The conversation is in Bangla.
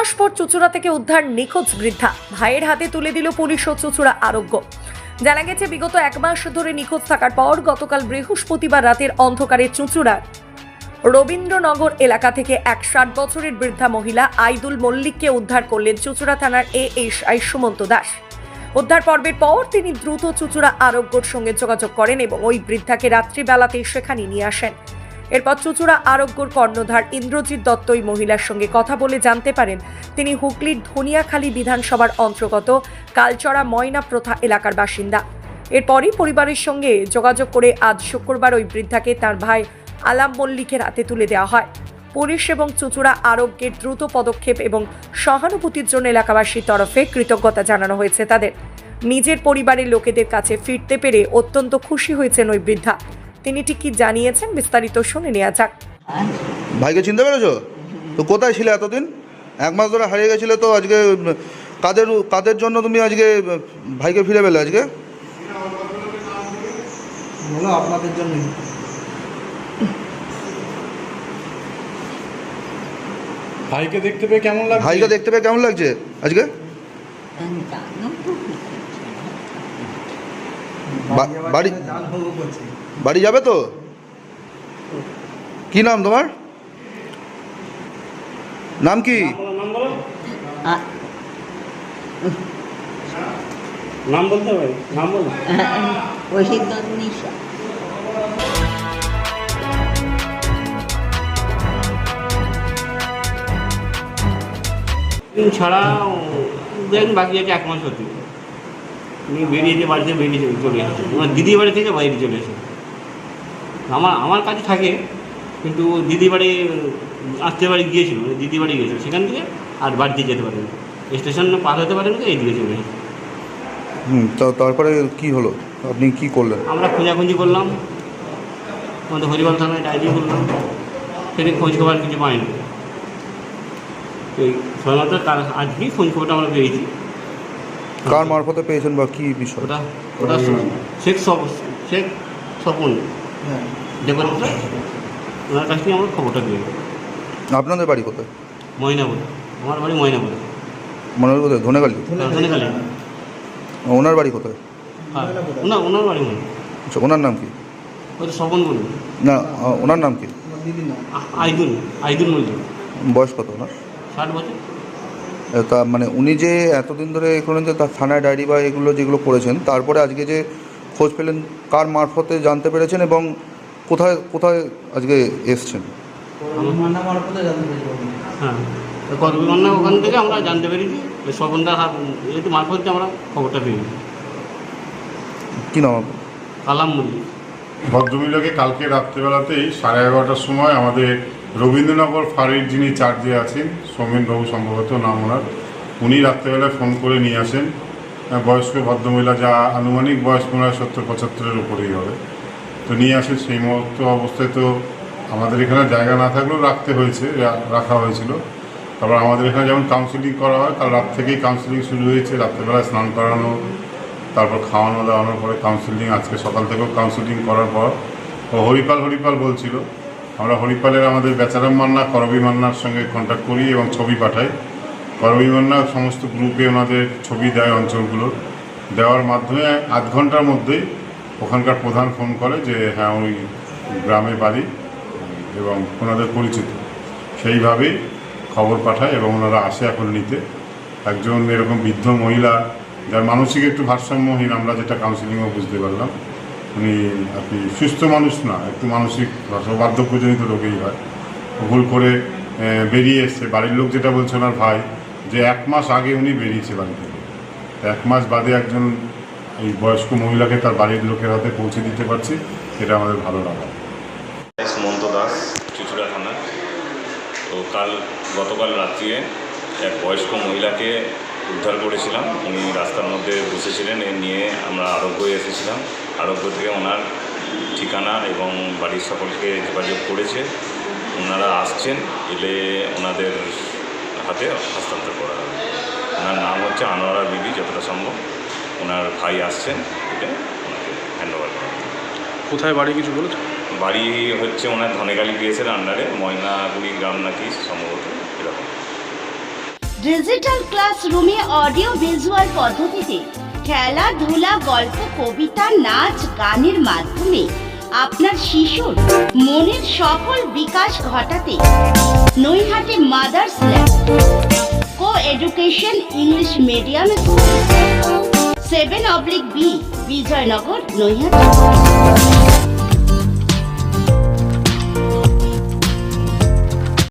মাস পর চুচুড়া থেকে উদ্ধার নিখোঁজ বৃদ্ধা। ভাইয়ের হাতে তুলে দিল পুলিশ ও চুচুড়া আরোগ্য। জানা গেছে, বিগত এক মাস ধরে নিখোঁজ থাকার পর গতকাল বৃহস্পতিবার রাতের অন্ধকারে চুচুড়া রবীন্দ্রনগর এলাকা থেকে এক ষাট বছরের বৃদ্ধা মহিলা আইদুল মল্লিককে উদ্ধার করলেন চুচুড়া থানার A S I Sumanta Das. উদ্ধার পর্বের পর তিনি দ্রুত চুচুড়া আরোগ্যর সঙ্গে যোগাযোগ করেন এবং ওই বৃদ্ধাকে রাত্রিবেলাতে সেখানে নিয়ে আসেন। এরপর চুচুড়া আরোগ্যর কর্ণধার ইন্দ্রজিৎ দত্ত মহিলার সঙ্গে কথা বলে জানতে পারেন, তিনি হুগলির ধনিয়াখালী বিধানসভার অন্তর্গত কালচড়া ময়না প্রথা এলাকার বাসিন্দা। এরপরই পরিবারের সঙ্গে যোগাযোগ করে আজ শুক্রবার ওই বৃদ্ধাকে তার ভাই আলাম মল্লিকের হাতে তুলে দেওয়া হয়। পুলিশ এবং চুচুড়া আরোগ্যের দ্রুত পদক্ষেপ এবং সহানুভূতির জন্য এলাকাবাসীর তরফে কৃতজ্ঞতা জানানো হয়েছে তাদের। নিজের পরিবারের লোকেদের কাছে ফিরতে পেরে অত্যন্ত খুশি হয়েছেন ওই বৃদ্ধা। তিনি ঠিক কি জানিয়েছেন বিস্তারিত শুনে নেওয়া যাক। ভাইকে চিনতে পেরেছ? তো কোথায় ছিলে এতদিন? এক মাস ধরে হারিয়ে গেছিলে তো আজকে কাদের কাদের জন্য তুমি আজকে ভাইকে ফিরে পেলে আজকে? আপনাদের জন্যই ভাইকে দেখতে পেয়ে কেমন লাগছে? ভাইকে দেখতে পেয়ে কেমন লাগছে আজকে? বাড়ি বাড়ি যাবে তো? কি নাম তোমার? নাম কি? নাম বলতে হবে নাম বল। ওষুধ নিশা। দিন ছাড়া দেখেন বাকি আছে এক মাস হতে উনি বেরিয়েছে বাড়িতে বেরিয়ে চলে এসেছে আমার দিদি বাড়ি থেকে বাইরে চলে এসেছে আমার আমার কাছে থাকে কিন্তু দিদি বাড়ি আসতে বাড়ি গিয়েছিল মানে দিদি বাড়ি গিয়েছিল। সেখান থেকে আর বাড়িতে যেতে পারেনি। স্টেশন পার হতে পারেন তো এইদিকে চলে এসেছে। হুম তো তারপরে কি হলো? আপনি কি করলেন? আমরা খোঁজাখুঁজি করলাম। আমাদের হরিবাল থানায় ডায়েরি করলাম। সেদিন খোঁজ খবর কিছু পাইনি। এই সবেমাত্র তার আজকেই খোঁজ খবরটা আমরা পেয়েছি। কার মারফতে পেয়েছেন বা কি বিষয়? ওটা ওটা শেখ সব শেখ স্বপন হ্যাঁ। দেবরাত্রা ওনার কাছ থেকে আমরা খবরটা পেয়ে আপনাদের বাড়ি কোথায়? ময়নাপুর আমার বাড়ি ময়নাপুর হয় কোথায়? ধনেগালি ধনেখালি। ওনার বাড়ি কোথায়? হ্যাঁ ওনার ওনার বাড়ি মনে আচ্ছা ওনার নাম কি? ওই স্বপন বলুন না ওনার নাম কি? না। আইদুল আইদুল মল্লিক বয়স কত ওনার? ষাট বছর। তা মানে উনি যে এতদিন ধরে এখানে যে তার থানায় ডায়েরি বা এগুলো যেগুলো করেছেন তারপরে আজকে যে খোঁজ পেলেন কার মারফতে জানতে পেরেছেন এবং কোথায় কোথায় আজকে এসছেন? মান্না মারফতে জানতে পেরেছি হ্যাঁ। ওখান থেকে আমরা জানতে পেরেছি স্বপনদার হাত একটু মারফত আমরা খবরটা পেয়েছি কি নাম আপনার? কালাম মল্লিক। ভদ্রমহিলাকে কালকে রাত্রেবেলাতেই সাড়ে এগারোটার সময় আমাদের রবীন্দ্রনগর ফাঁড়ির যিনি চার্জে আছেন সৌমেনবাবু সম্ভবত নাম ওনার, উনি রাত্রেবেলায় ফোন করে নিয়ে আসেন বয়স্ক ভদ্রমহিলা যা আনুমানিক বয়স মনে হয় সত্তর পঁচাত্তরের উপরেই হবে। তো নিয়ে আসেন সেই মুহূর্ত অবস্থায় তো আমাদের এখানে জায়গা না থাকলেও রাখতে হয়েছে রাখা হয়েছিল। তারপর আমাদের এখানে যেমন কাউন্সিলিং করা হয়, কাল রাত থেকেই কাউন্সিলিং শুরু হয়েছে, রাত্রেবেলায় স্নান করানো, তারপর খাওয়ানো দাওয়ানোর পরে কাউন্সিলিং আজকে সকাল থেকেও কাউন্সিলিং করার পর, ও হরিপাল হরিপাল বলছিল। আমরা হরিপালের আমাদের বেচারাম মান্না, করবি মান্নার সঙ্গে কন্ট্যাক্ট করি এবং ছবি পাঠাই। করবি মান্না সমস্ত গ্রুপে ওনাদের ছবি দেয় অঞ্চলগুলোর দেওয়ার মাধ্যমে আধ ঘণ্টার মধ্যেই ওখানকার প্রধান ফোন করে যে হ্যাঁ ওই গ্রামে বাড়ি এবং ওনাদের পরিচিত। সেইভাবেই খবর পাঠায় এবং ওনারা আসে এখন নিতে। একজন এরকম বৃদ্ধ মহিলা, যার মানসিক একটু ভারসাম্যহীন, আমরা যেটা কাউন্সিলিংও বুঝতে পারলাম। উনি আর কি সুস্থ মানুষ না, একটু মানসিক বার্ধক্যজনিত রোগেই হয়। ভুল করে বেরিয়ে এসছে। বাড়ির লোক যেটা বলছে ওনার ভাই, যে এক মাস আগে উনি বেরিয়েছে বাড়ি থেকে। এক মাস বাদে একজন এই বয়স্ক মহিলাকে তার বাড়ির লোকের হাতে পৌঁছে দিতে পারছি এটা আমাদের ভালো লাগা। সুমন্ত দাস, চুচুড়া থানা। তো কাল, গতকাল রাত্রিরে এক বয়স্ক মহিলাকে উদ্ধার করেছিলাম। উনি রাস্তার মধ্যে বসেছিলেন, এ নিয়ে আমরা আরোগ্য এসেছিলাম। আরোগ্য থেকে ওনার ঠিকানা এবং বাড়ির সকলকে যোগাযোগ করেছে। ওনারা আসছেন এলে ওনাদের হাতে হস্তান্তর করা হবে। ওনার নাম হচ্ছে আনোয়ারা বিবি যতটা সম্ভব। ওনার ভাই আসছেন এটা ওনাকে হ্যান্ড ওভার করা কোথায় বাড়ি কিছু বলেছ? বাড়ি হচ্ছে ওনার ধনেগালি পিএসের আন্ডারে ময়নাগুড়ি গ্রাম নাকি সম্ভবত এরকম। ডিজিটাল ক্লাসরুমে অডিও ভিজুয়াল পদ্ধতিতে খেলাধুলা গল্প, কবিতা, নাচ, গানের মাধ্যমে আপনার শিশুর মনের সফল বিকাশ ঘটাতে Naihati mothers lab co education English medium school seven oblique B, Bijaynagar, Naihati.